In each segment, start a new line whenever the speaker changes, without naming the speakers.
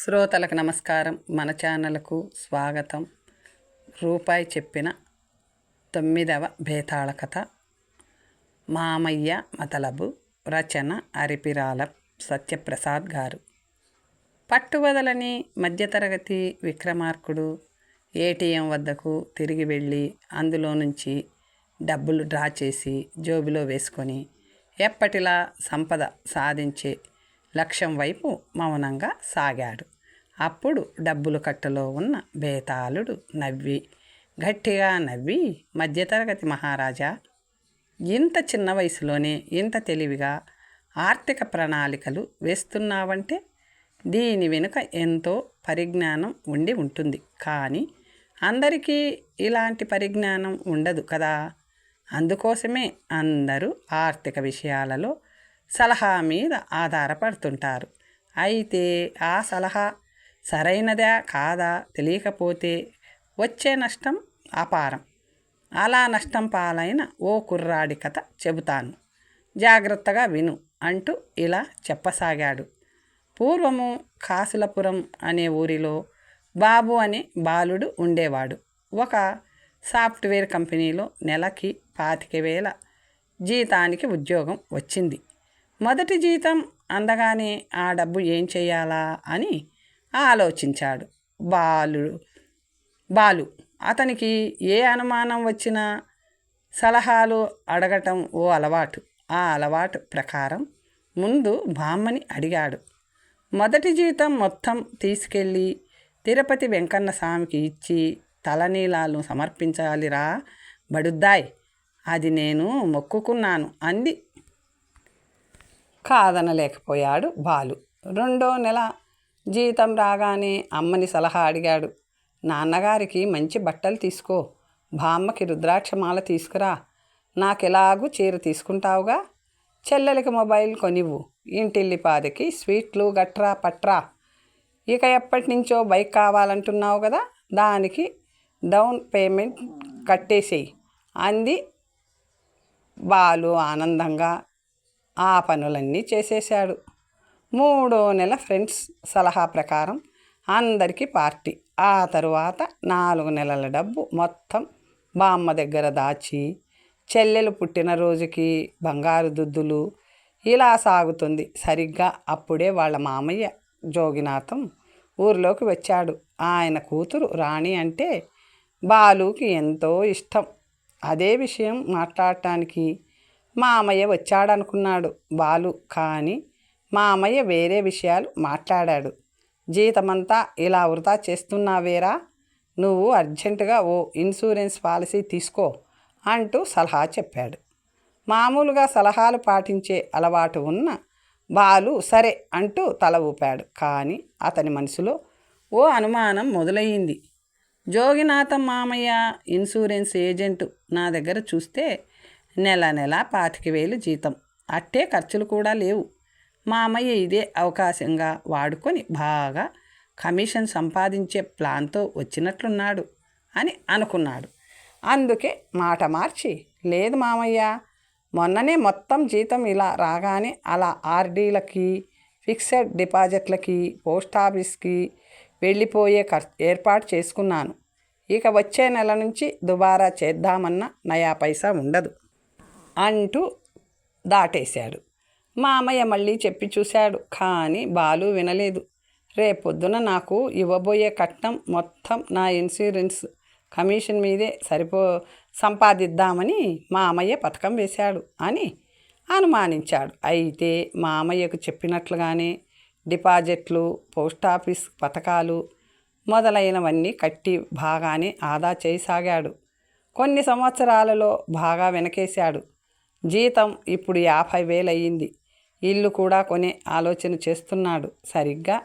శ్రోతలకు నమస్కారం. మన ఛానల్కు స్వాగతం. రూపాయి చెప్పిన తొమ్మిదవ బేతాళ కథ మామయ్య మతలబు రచన అరిపిరాల సత్యప్రసాద్ గారు. పట్టువదలని మధ్యతరగతి విక్రమార్కుడు ఏటీఎం వద్దకు తిరిగి వెళ్ళి అందులో నుంచి డబ్బులు డ్రా చేసి జోబిలో వేసుకొని ఎప్పటిలా సంపద సాధించే లక్ష్యం వైపు మౌనంగా సాగాడు. అప్పుడు డబ్బులు కట్టలో ఉన్న బేతాళుడు నవ్వి గట్టిగా నవ్వి మధ్యతరగతి మహారాజా ఇంత చిన్న వయసులోనే ఇంత తెలివిగా ఆర్థిక ప్రణాళికలు వేస్తున్నావంటే దీని వెనుక ఎంతో పరిజ్ఞానం ఉండి ఉంటుంది. కానీ అందరికీ ఇలాంటి పరిజ్ఞానం ఉండదు కదా. అందుకోసమే అందరూ ఆర్థిక విషయాలలో సలహా మీద ఆధారపడుతుంటారు. అయితే ఆ సలహా సరైనదా కాదా తెలియకపోతే వచ్చే నష్టం అపారం. అలా నష్టం పాలైన ఓ కుర్రాడి కథ చెబుతాను. జాగ్రత్తగా విను అంటూ ఇలా చెప్పసాగాడు. పూర్వము కాసులపురం అనే ఊరిలో బాబు అనే బాలుడు ఉండేవాడు. ఒక సాఫ్ట్వేర్ కంపెనీలో నెలకి పాతిక వేల జీతానికి ఉద్యోగం వచ్చింది. మొదటి జీతం అందగానే ఆ డబ్బు ఏం చేయాలా అని ఆలోచించాడు. బాలుడు బాలు అతనికి ఏ అనుమానం వచ్చినా సలహాలు అడగటం ఓ అలవాటు. ఆ అలవాటు ప్రకారం ముందు బామ్మని అడిగాడు. మొదటి జీతం మొత్తం తీసుకెళ్ళి తిరుపతి వెంకన్న స్వామికి ఇచ్చి తలనీలాలు సమర్పించాలిరా బడుద్దాయ్ అది నేను మొక్కుకున్నాను అంది. కాదనలేకపోయాడు బాలు. రెండో నెల జీతం రాగానే అమ్మని సలహా అడిగాడు. నాన్నగారికి మంచి బట్టలు తీసుకో. బామ్మకి రుద్రాక్షమాల తీసుకురా. నాకెలాగూ చీర తీసుకుంటావుగా? చెల్లెలకి మొబైల్ కొనివ్వు. ఇంటిల్లిపాదికి స్వీట్లు గట్రా పట్రా. ఇక ఎప్పటి నుంచో బైక్ కావాలంటున్నావు కదా? దానికి డౌన్ పేమెంట్ కట్టేసేయి. అంది బాలు ఆనందంగా. ఆ పనులన్నీ చేసేశాడు. మూడో నెల ఫ్రెండ్స్ సలహా ప్రకారం అందరికీ పార్టీ. ఆ తరువాత నాలుగు నెలల డబ్బు మొత్తం బామ్మ దగ్గర దాచి చెల్లెలు పుట్టినరోజుకి బంగారు దుద్దులు ఇలా సాగుతుంది. సరిగ్గా అప్పుడే వాళ్ళ మామయ్య జోగినాథం ఊరిలోకి వచ్చాడు. ఆయన కూతురు రాణి అంటే బాలుకి ఎంతో ఇష్టం. అదే విషయం మాట్లాడటానికి మామయ్య వచ్చాడనుకున్నాడు బాలు. కానీ మా అమ్మయ్య వేరే విషయాలు మాట్లాడాడు. జీతమంతా ఇలా వృధా చేస్తున్నావేరా? నువ్వు అర్జెంటుగా ఓ ఇన్సూరెన్స్ పాలసీ తీసుకో అంటూ సలహా చెప్పాడు. మామూలుగా సలహాలు పాటించే అలవాటు ఉన్న బాలు సరే అంటూ తల ఊపాడు. కానీ అతని మనసులో ఓ అనుమానం మొదలయ్యింది. జోగినాథం మామయ్య ఇన్సూరెన్స్ ఏజెంటు నా దగ్గర చూస్తే నెల నెల పాతిక వేలు జీతం. అట్టే ఖర్చులు కూడా లేవు. మామయ్య ఇదే అవకాశంగా వాడుకొని బాగా కమిషన్ సంపాదించే ప్లాన్తో వచ్చినట్లున్నాడు అని అనుకున్నాడు. అందుకే మాట మార్చి లేదు మామయ్య మొన్ననే మొత్తం జీతం ఇలా రాగానే అలా ఆర్డీలకి ఫిక్స్డ్ డిపాజిట్లకి పోస్ట్ ఆఫీస్కి వెళ్ళిపోయే ఖర్ ఏర్పాటు చేసుకున్నాను. ఇక వచ్చే నెల నుంచి దుబారా చేద్దామన్న నయా పైసా ఉండదు. అంటూ దాటేశాడు. మామయ్య మళ్ళీ చెప్పి చూశాడు. కానీ బాలు వినలేదు. రేపొద్దున నాకు ఇవ్వబోయే కట్నం మొత్తం నా ఇన్సూరెన్స్ కమిషన్ మీదే సరిపో సంపాదిద్దామని మామయ్య పథకం వేశాడు అని అనుమానించాడు. అయితే మామయ్యకు చెప్పినట్లుగానే డిపాజిట్లు పోస్ట్ ఆఫీస్ పథకాలు మొదలైనవన్నీ కట్టి బాగానే ఆదా చేయసాగాడు. కొన్ని సంవత్సరాలలో బాగా వెనకేశాడు. జీతం ఇప్పుడు యాభై వేలు అయ్యింది ఇల్లు కూడా కొనే ఆలోచన చేస్తున్నాడు. సరిగ్గా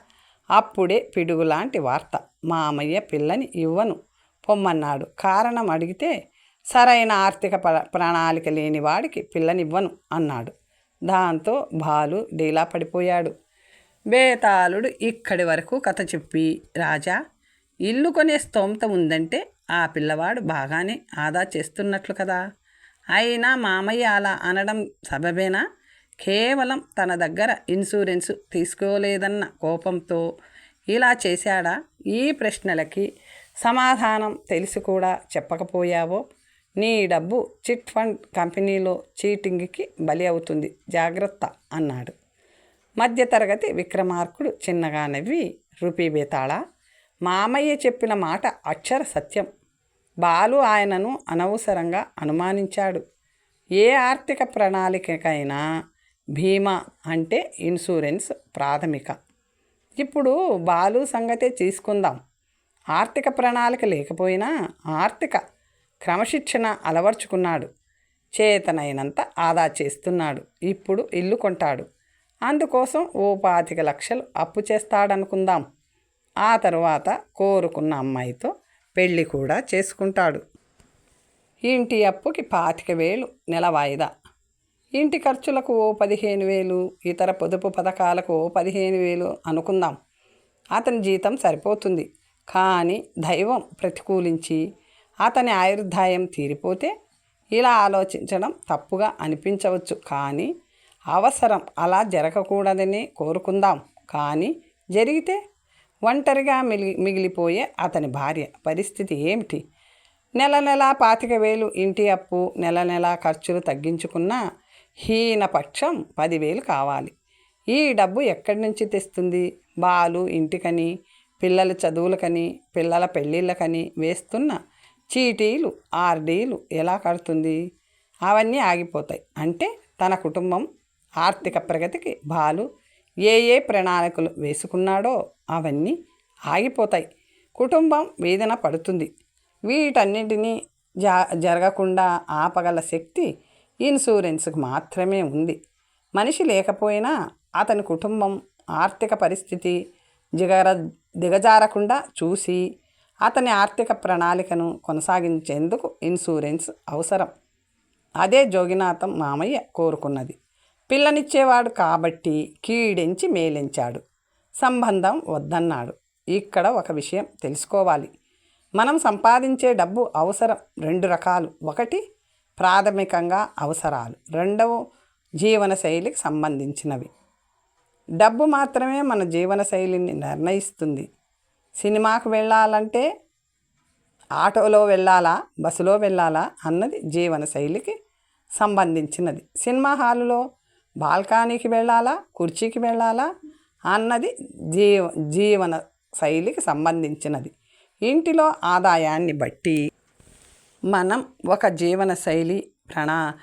అప్పుడే పిడుగులాంటి వార్త మామయ్య పిల్లని ఇవ్వను పొమ్మన్నాడు. కారణం అడిగితే సరైన ఆర్థిక ప్రణాళిక లేని వాడికి పిల్లనివ్వను అన్నాడు. దాంతో బాలు డీలా పడిపోయాడు. బేతాళుడు ఇక్కడి వరకు కథ చెప్పి రాజా ఇల్లు కొనే స్తోమత ఉందంటే ఆ పిల్లవాడు బాగానే ఆదా చేస్తున్నట్లు కదా. అయినా మామయ్య అలా అనడం సబబేనా? కేవలం తన దగ్గర ఇన్సూరెన్సు తీసుకోలేదన్న కోపంతో ఇలా చేశాడా? ఈ ప్రశ్నలకి సమాధానం తెలిసి కూడా చెప్పకపోయావో? నీ డబ్బు చిట్ ఫండ్ కంపెనీలో చీటింగ్కి బలి అవుతుంది. జాగ్రత్త అన్నాడు. మధ్యతరగతి విక్రమార్కుడు చిన్నగా నవ్వి రూపీ బేతాళా? మామయ్య చెప్పిన మాట అక్షర సత్యం. బాలు ఆయనను అనవసరంగా అనుమానించాడు. ఏ ఆర్థిక ప్రణాళికకైనా బీమా అంటే ఇన్సూరెన్స్ ప్రాథమిక. ఇప్పుడు బాలు సంగతే తీసుకుందాం ఆర్థిక ప్రణాళిక లేకపోయినా ఆర్థిక క్రమశిక్షణ అలవర్చుకున్నాడు. చేతనైనంత ఆదా చేస్తున్నాడు. ఇప్పుడు ఇల్లు కొంటాడు. అందుకోసం ఓ పాతిక లక్షలు అప్పు చేస్తాడనుకుందాం. ఆ తర్వాత కోరుకున్న అమ్మాయితో పెళ్ళి కూడా చేసుకుంటాడు. ఇంటి అప్పుకి పాతిక వేలు నెల వాయిదా ఇంటి ఖర్చులకు ఓ పదిహేను వేలు ఇతర పొదుపు పథకాలకు ఓ పదిహేను వేలు అనుకుందాం. అతని జీతం సరిపోతుంది. కానీ దైవం ప్రతికూలించి అతని ఆయుర్దాయం తీరిపోతే ఇలా ఆలోచించడం తప్పుగా అనిపించవచ్చు. కానీ అవసరం అలా జరగకూడదని కోరుకుందాం. కానీ జరిగితే ఒంటరిగా మిగి మిగిలిపోయే అతని భార్య పరిస్థితి ఏమిటి? నెల నెలా పాతిక వేలు ఇంటి అప్పు నెల నెలా ఖర్చులు తగ్గించుకున్నా హీనపక్షం పదివేలు కావాలి. ఈ డబ్బు ఎక్కడి నుంచి తెస్తుంది? బాలు ఇంటికని పిల్లల చదువులకని పిల్లల పెళ్ళిళ్ళకని వేస్తున్న చీటీలు ఆర్డీలు ఎలా కడుతుంది? అవన్నీ ఆగిపోతాయి. అంటే తన కుటుంబం ఆర్థిక ప్రగతికి బాలు ఏ ఏ ప్రణాళికలు వేసుకున్నాడో అవన్నీ ఆగిపోతాయి. కుటుంబం వేదన పడుతుంది. వీటన్నింటినీ జా జరగకుండా ఆపగల శక్తి ఇన్సూరెన్స్కి మాత్రమే ఉంది. మనిషి లేకపోయినా అతని కుటుంబం ఆర్థిక పరిస్థితి దిగర దిగజారకుండా చూసి అతని ఆర్థిక ప్రణాళికను కొనసాగించేందుకు ఇన్సూరెన్స్ అవసరం. అదే జోగినాథం మామయ్య కోరుకున్నది. పిల్లనిచ్చేవాడు కాబట్టి కీడించి మేలించాడు. సంబంధం వద్దన్నాడు. ఇక్కడ ఒక విషయం తెలుసుకోవాలి. మనం సంపాదించే డబ్బు అవసరం రెండు రకాలు. ఒకటి ప్రాథమికంగా అవసరాలు. రెండవ జీవనశైలికి సంబంధించినవి. డబ్బు మాత్రమే మన జీవనశైలిని నిర్ణయిస్తుంది. సినిమాకు వెళ్ళాలంటే ఆటోలో వెళ్ళాలా బస్సులో వెళ్ళాలా అన్నది జీవనశైలికి సంబంధించినది. సినిమా హాలులో బాల్కానీకి వెళ్ళాలా కుర్చీకి వెళ్ళాలా అన్నది జీవ జీవన శైలికి సంబంధించినది. ఇంటిలో ఆదాయాన్ని బట్టి మనం ఒక జీవనశైలి ప్రణా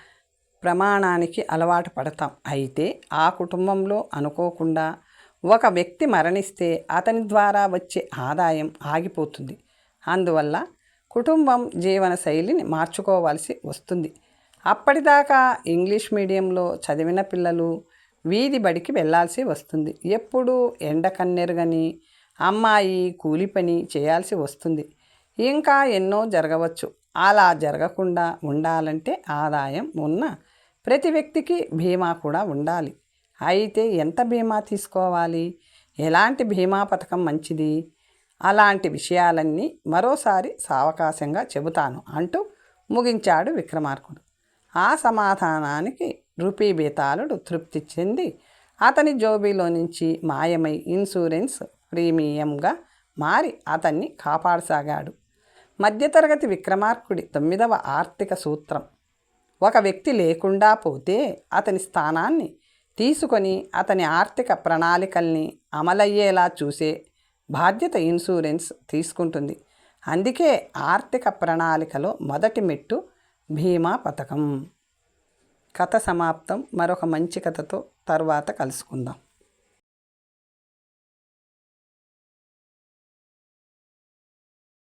ప్రమాణానికి అలవాటు పడతాం. అయితే ఆ కుటుంబంలో అనుకోకుండా ఒక వ్యక్తి మరణిస్తే అతని ద్వారా వచ్చే ఆదాయం ఆగిపోతుంది. అందువల్ల కుటుంబం జీవన శైలిని మార్చుకోవాల్సి వస్తుంది. అప్పటిదాకా ఇంగ్లీష్ మీడియంలో చదివిన పిల్లలు వీధి బడికి వెళ్ళాల్సి వస్తుంది. ఎప్పుడూ ఎండ కన్నెరుగని అమ్మాయి కూలి పని చేయాల్సి వస్తుంది. ఇంకా ఎన్నో జరగవచ్చు. అలా జరగకుండా ఉండాలంటే ఆదాయం ఉన్న ప్రతి వ్యక్తికి బీమా కూడా ఉండాలి. అయితే ఎంత బీమా తీసుకోవాలి? ఎలాంటి బీమా పథకం మంచిది? అలాంటి విషయాలన్నీ మరోసారి సావకాశంగా చెబుతాను అంటూ ముగించాడు విక్రమార్కుడు. ఆ సమాధానానికి రూపీ బేతాళుడు తృప్తి చెంది అతని జోబీలో నుంచి మాయమై ఇన్సూరెన్స్ ప్రీమియంగా మారి అతన్ని కాపాడసాగాడు. మధ్యతరగతి విక్రమార్కుడి తొమ్మిదవ ఆర్థిక సూత్రం. ఒక వ్యక్తి లేకుండా పోతే అతని స్థానాన్ని తీసుకొని అతని ఆర్థిక ప్రణాళికల్ని అమలయ్యేలా చూసే బాధ్యత ఇన్సూరెన్స్ తీసుకుంటుంది. అందుకే ఆర్థిక ప్రణాళికలో మొదటి మెట్టు భీమా పథకం. కథ సమాప్తం. మరొక మంచి కథతో తర్వాత కలుసుకుందాం.